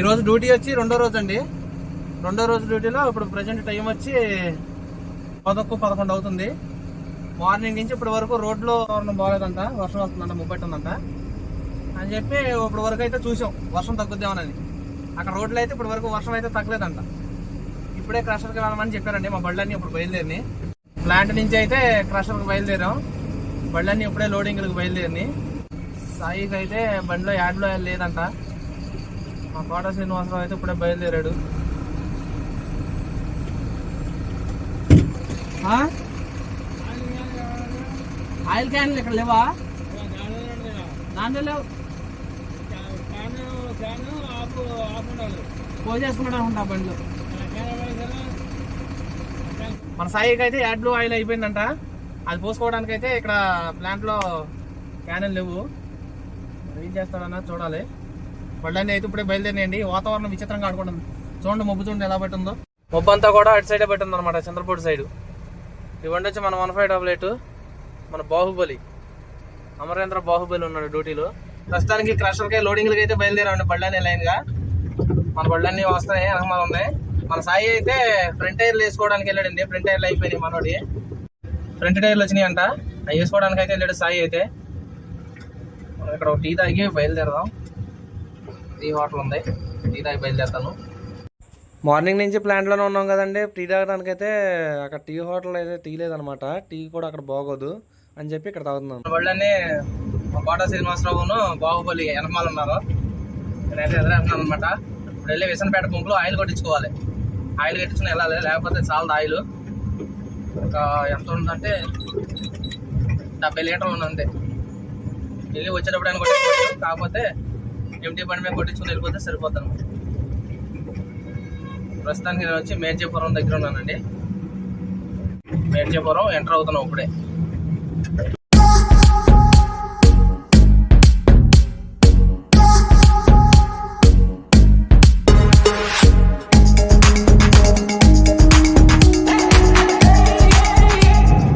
ఈరోజు డ్యూటీ వచ్చి రెండో రోజు అండి. రెండో రోజు డ్యూటీలో ఇప్పుడు ప్రజెంట్ టైం వచ్చి పదకొ పదకొండు అవుతుంది. మార్నింగ్ నుంచి ఇప్పటి వరకు రోడ్లో వాతావరణం బాగాలేదంట వర్షం వస్తుందంట ఉందంట. అని చెప్పి ఇప్పటి వరకు అయితే చూసాం. వర్షం తగ్గుద్దామని అక్కడ రోడ్లో అయితే ఇప్పటి వరకు వర్షం అయితే తగ్గలేదంట. ఇప్పుడే క్రషర్కి వెళ్ళమని చెప్పారండి మా బళ్ళన్నీ ఇప్పుడు బయలుదేరిని. ప్లాంట్ నుంచి అయితే క్రషర్కి బయలుదేరాం. బళ్ళన్నీ ఇప్పుడే లోడింగ్లకు బయలుదేరిని. సాయికి అయితే బండిలో యాడ్లో లేదంట. మా కోట శ్రీనివాసరావు అయితే ఇప్పుడే బయలుదేరాడు. ఆయిల్ క్యాన్లు ఇక్కడ లేవా? దాంట్లో లేవు. పోసేసుకున్నాడు ఉంటా బండ్లు. మన సాయికి అయితే యాడ్లు ఆయిల్ అయిపోయిందంట. అది పోసుకోవడానికి అయితే ఇక్కడ ప్లాంట్లో క్యానల్ లేవు. మరి ఏం చేస్తాడన్నా చూడాలి. పళ్ళన్నీ అయితే ఇప్పుడే బయలుదేరినాయండి. వాతావరణం విచిత్రంగా ఆడుకుంటుంది. చూడండి మబ్బు చూడండి ఎలా పెట్టిందో. మబ్బు అంతా కూడా అటు సైడే పెట్టింది అనమాట చంద్రపూడి సైడ్. ఇవ్వండి వచ్చి మన వన్ ఫైవ్ డబల్ ఎయిట్ మన బాహుబలి. అమరేంద్ర బాహుబలి ఉన్నాడు డ్యూటీలో. ప్రస్తుతానికి క్రషర్కి లోడింగ్లకి అయితే బయలుదేరామండి బళ్ళని లైన్గా. మన బళ్ళన్నీ వస్తాయి వెనకమాల ఉన్నాయి. మన సాయి అయితే ఫ్రంట్ టైర్లు వేసుకోవడానికి వెళ్ళాడండి. ఫ్రంట్ టైర్లు అయిపోయినాయి మనోడి. ఫ్రంట్ టైర్లు వచ్చినాయి అంట. అవి వేసుకోవడానికి అయితే వెళ్ళాడు సాయి అయితే. మనం ఇక్కడ ఒక టీ తాగి బయలుదేరదాం. టీ హోటల్ ఉంది. టీ తాగి బయలుదేరుతాను. మార్నింగ్ నుంచి ప్లాంట్లోనే ఉన్నాం కదండి. టీ తాగడానికి అయితే అక్కడ టీ హోటల్ అయితే టీ లేదనమాట. టీ కూడా అక్కడ బాగోదు అని చెప్పి ఇక్కడ తాగుతున్నాం. వాళ్ళని కోట శ్రీనివాసరావును బాహుబలి వెనకమాల ఉన్నారు. నేనైతే ఎదురేస్తున్నాను అనమాట. ఇప్పుడు వెళ్ళి విసనపేట గుంపులో ఆయిల్ కొట్టించుకోవాలి. ఆయిల్ కట్టించుకుని వెళ్ళాలి. లేకపోతే చాలదు ఆయిల్. ఒక ఎంత ఉందంటే డెబ్బై లీటర్లు ఉంది వెళ్ళి వచ్చేటప్పుడు కొట్టించుకోవచ్చు కాకపోతే ఎంటీ బండి మీద కొట్టించుకుని వెళ్ళిపోతే సరిపోతాను. ప్రస్తుతానికి నేను వచ్చి మేర్జాపురం దగ్గర ఉన్నానండి. మేర్జాపురం ఎంటర్ అవుతున్నాం ఇప్పుడే.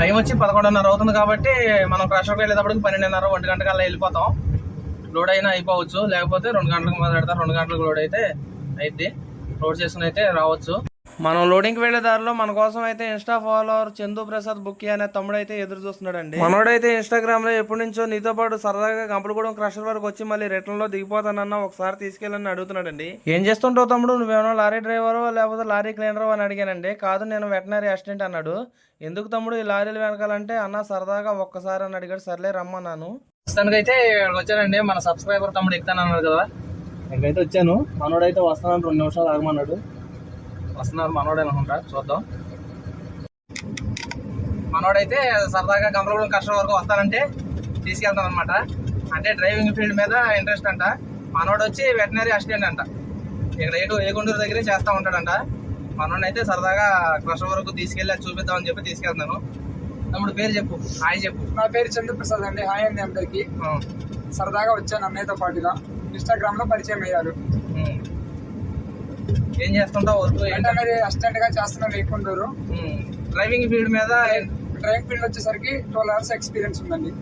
టైం వచ్చి పదకొండున్నర అవుతుంది కాబట్టి మనం క్రాష్ వెళ్ళేటప్పటికి పన్నెండున్నర ఒంటి గంటకల్లా వెళ్ళిపోతాం. లోడ్ అయినా అయిపోవచ్చు. లేకపోతే రెండు గంటలకు మొదలు పెడతారు రెండు గంటలకు లోడ్ అయితే అయిద్ది. లోడ్ చేసుకుని అయితే రావచ్చు. మనం లోడింగ్కి వెళ్ళే దారిలో మన కోసం అయితే ఇన్స్టా ఫాలోవర్ చందు ప్రసాద్ బుక్కి అనే తమ్ముడు అయితే ఎదురు చూస్తున్నాడండి. మనోడైతే ఇన్స్టాగ్రామ్లో ఎప్పటి నుంచో నీతో పాటు సరదాగా కంపలగూడెం క్రషర్ వరకు వచ్చి మళ్ళీ రిటర్న్లో దిగిపోతానన్న ఒకసారి తీసుకెళ్ళని అడుగుతున్నాడండి. ఏం చేస్తుంటావు తమ్ముడు? నువ్వేమో లారీ డ్రైవర్ లేకపోతే లారీ క్లీనర్ అని అడిగానండి. కాదు నేను వెటనరీ అసిస్టెంట్ అన్నాడు. ఎందుకు తమ్ముడు ఈ లారీలు వెనకాలంటే అన్న సరదాగా ఒక్కసారి అని అడిగాడు. సర్లే రమ్మన్నాను. ప్రస్తుతానికైతే ఇక్కడికి వచ్చానండి. మన సబ్స్క్రైబర్ తమ్ముడు ఎక్కుతానన్నాడు కదా. ఇక్కడైతే వచ్చాను. మనోడైతే వస్తానని రెండు నిమిషాలు ఆగమన్నాడు. వస్తున్నారు మనోడే అనుకుంటా. చూద్దాం. మనోడైతే సరదాగా గమలగూడెం కష్టం వరకు వస్తానంటే తీసుకెళ్తాను అనమాట అంటే డ్రైవింగ్ ఫీల్డ్ మీద ఇంట్రెస్ట్ అంట. మనోడు వచ్చి వెటనరీ అసిస్టెంట్ అంట. ఇక్కడ ఏటు ఏగుండూరు దగ్గరే చేస్తూ ఉంటాడంట. మనోడిని అయితే సరదాగా కృష్ణ వరకు తీసుకెళ్ళి చూపిద్దామని చెప్పి తీసుకెళ్తాను తమ్ముడు పేరు చెప్పు. హాయ్ చెప్పు. నా పేరు చంద్రప్రసాద్ అండి. హాయ్ అండి అందరికి. సరదాగా వచ్చాను అన్నయ్యతో పాటుగా. ఇన్స్టాగ్రామ్లో పరిచయం అయ్యారు. ఏం చేస్తుంటావు? వర్క్ ఏంటి? వెంటనే అసిస్టెంట్గా చేస్తున్న లేకుండూరు ఉమ్. డ్రైవింగ్ ఫీల్డ్ మీద డ్రైవింగ్ ఫీల్డ్ వచ్చేసరికి ట్వెల్వ్ అవర్స్ ఎక్స్పీరియన్స్ ఉందండి.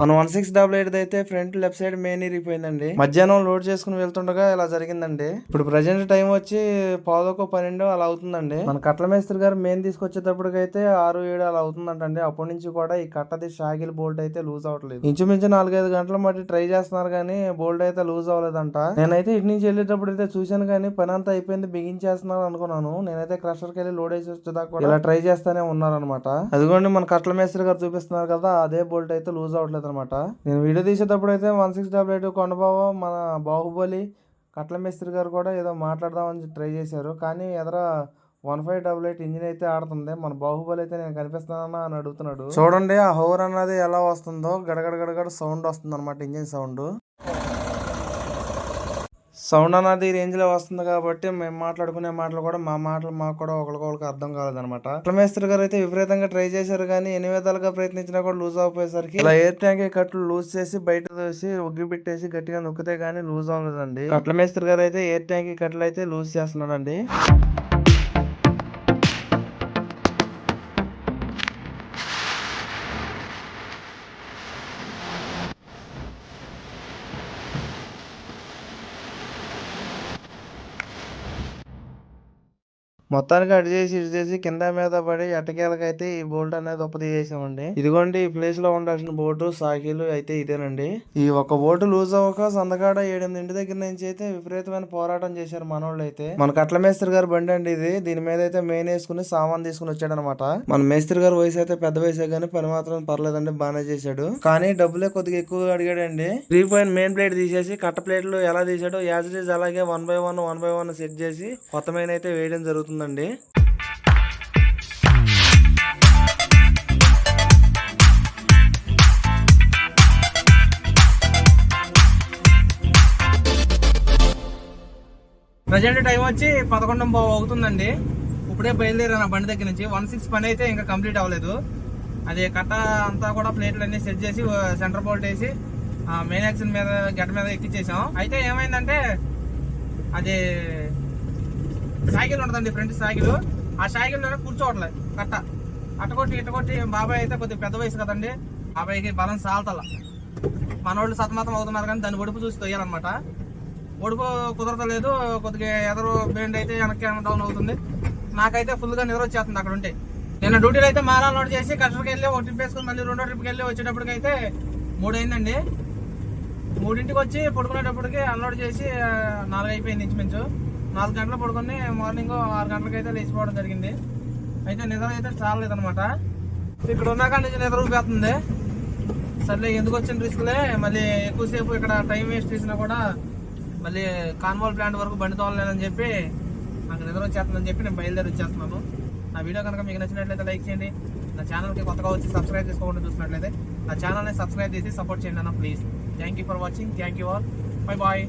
మన వన్ సిక్స్ డబుల్ ఎయిట్ అయితే ఫ్రంట్ లెఫ్ట్ సైడ్ మెయిన్ ఇరిగిపోయిందండి మధ్యాహ్నం లోడ్ చేసుకుని వెళ్తుండగా ఇలా జరిగిందండి. ఇప్పుడు ప్రజెంట్ టైం వచ్చి పావుదొక పన్నెండు అలా అవుతుందండి. మన కట్ల మేస్త్రి గారు మెయిన్ తీసుకొచ్చేటప్పటికైతే ఆరు ఏడు అలా అవుతుందంటండి. అప్పటి నుంచి కూడా ఈ కట్టది షాకిల్ బోల్ట్ అయితే లూజ్ అవ్వట్లేదు. ఇంచుమించు నాలుగైదు గంటల మట్టి ట్రై చేస్తున్నారు కానీ బోల్ట్ అయితే లూజ్ అవ్వలేదంట. నేనైతే ఇటు నుంచి వెళ్ళేటప్పుడు అయితే చూశాను కానీ పని అంతా అయిపోయింది బిగించేస్తున్నారు అనుకున్నాను. నేనైతే క్రషర్కి వెళ్ళి లోడ్ వేసి వచ్చేదాకా ఇలా ట్రై చేస్తానే ఉన్నారనమాట అదిగోండి మన కట్ల మేస్త్రి గారు చూపిస్తున్నారు కదా అదే బోల్ట్ అయితే లూజ్ అవ్వట్లేదు అనమాట నేను వీడియో తీసేటప్పుడు అయితే one six double eight Kondababu మన బాహుబలి కట్ల మేస్త్రి గారు కూడా ఏదో మాట్లాడదామని ట్రై చేశారు. కానీ ఎదర one five double eight engine అయితే ఆడుతుంది. మన బాహుబలి అయితే నేను కనిపిస్తున్నానా అని అడుగుతున్నాడు. చూడండి ఆ హోర్ అన్నది ఎలా వస్తుందో. గడగడ గడగడ సౌండ్ వస్తుంది అనమాట ఇంజిన్ సౌండ్. సౌండ్ అన్నది రేంజ్లో వస్తుంది కాబట్టి మేము మాట్లాడుకునే మాటలు కూడా మా మాటలు మాకు కూడా ఒకరికొకరికి అర్థం కాలేదన్నమాట. మేస్త్రి గారు అయితే విపరీతంగా ట్రై చేశారు కానీ ఎన్ని విధాలుగా ప్రయత్నించినా కూడా లూజ్ అయిపోయేసరికి ఇలా ఎయిర్ ట్యాంక్ కట్లు లూజ్ చేసి బయట తీసి ఉగ్గి పెట్టేసి గట్టిగా నొక్కితే గానీ లూజ్ అవ్వలేదండి. కట్ల మేస్త్రి గారు అయితే ఎయిర్ ట్యాంక్ కట్లు అయితే లూజ్ చేస్తున్నాడండి. మొత్తానికి అటు చేసి ఇటు చేసి కింద మీద పడి ఎట్టకేలకైతే ఈ బోల్ట్ అనేది ఉప్ప తీసేసామండి ఇదిగోండి ఈ ప్లేస్లో ఉండాల్సిన బోటు సాకిలు అయితే ఇదేనండి. ఈ ఒక బోటు లూజ్ అవ్వక సందకాడ ఏడెనిమిది ఇంటి దగ్గర నుంచి అయితే విపరీతమైన పోరాటం చేశారు మనోళ్ళు అయితే మన కట్ల మేస్త్రి గారు బండి అండి ఇది. దీని మీద అయితే మెయిన్ వేసుకుని సామాన్ తీసుకుని వచ్చాడు అనమాట మన మేస్త్రి గారు వయసు అయితే పెద్ద వయసే కానీ పని మాత్రం పర్లేదండి బాగానే చేశాడు. కానీ డబ్బులే కొద్దిగా ఎక్కువగా అడిగాడండి. త్రీ పాయింట్ మెయిన్ ప్లేట్ తీసేసి కట్ట ప్లేట్లు ఎలా తీసాడో యాజ్ ఇట్ ఈజ్ అలాగే one by one one by one set చేసి కొత్త మెయిన్ అయితే వేయడం జరుగుతుంది. జరుగుతుందండి ప్రజెంట్ టైం వచ్చి పదకొండు అవుతుందండి. ఇప్పుడే బయలుదేరాను నా బండి దగ్గర నుంచి. వన్ సిక్స్ పని అయితే ఇంకా కంప్లీట్ అవ్వలేదు. అది కట్ట అంతా కూడా ప్లేట్లు అన్ని సెట్ చేసి సెంటర్ బోల్ట్ వేసి మెయిన్ యాక్సిన్ మీద గట్ట మీద ఎక్కిచ్చేసాం. అయితే ఏమైందంటే అది సైకిల్ ఉంటుందండి ఫ్రంట్ సైకిల్ ఆ సైకిల్ కూర్చోవట్లేదు కట్ట. అట్టకొట్టి ఇట్టకొట్టి బాబాయ్ అయితే కొద్దిగా పెద్ద వయసు కదండి బాబాయ్కి బలం సాల్తల. మనోళ్ళు సతమతం అవుతున్నారు కానీ దాన్ని ఒడుపు చూసి తొయ్యాలన్నమాట. ఒడుపు కుదరతలేదు కొద్దిగా ఎదరు బెండ్ అయితే వెనక్కి డౌన్ అవుతుంది. నాకైతే ఫుల్గా నిద్ర వచ్చేస్తుంది అక్కడ ఉంటే నేను డ్యూటీలో అయితే మాలా లోడ్ చేసి కస్టమర్కి వెళ్ళి ఒక ట్రిప్ వేసుకుని మళ్ళీ రెండో ట్రిప్కి వెళ్ళి వచ్చేటప్పటికైతే మూడు అయిందండి మూడింటికి వచ్చి పడుకునేటప్పటికి అన్లోడ్ చేసి నాలుగు అయిపోయింది ఇంచుమించు. నాలుగు గంటలు పడుకొని మార్నింగ్ ఆరు గంటలకు అయితే లేచిపోవడం జరిగింది. అయితే నిద్ర అయితే చాలలేదనమాట ఇక్కడ ఉన్నాక నుంచి నిద్ర ఊపేస్తుంది. సర్లే ఎందుకు వచ్చిన రిస్క్లే మళ్ళీ ఎక్కువసేపు ఇక్కడ టైం వేస్ట్ చేసినా కూడా మళ్ళీ కాన్వాల్ ప్లాంట్ వరకు బండి తోలలేదని చెప్పి నాకు నిద్ర వచ్చేస్తుందని చెప్పి నేను బయలుదేరి వచ్చేస్తున్నాను. నా వీడియో కనుక మీకు నచ్చినట్లయితే లైక్ చేయండి. నా ఛానల్కి కొత్తగా వచ్చి సబ్స్క్రైబ్ చేసుకోకుండా చూసినట్లయితే నా ఛానల్ని సబ్స్క్రైబ్ చేసి సపోర్ట్ చేయండి అన్న please thank you for watching thank you all bye bye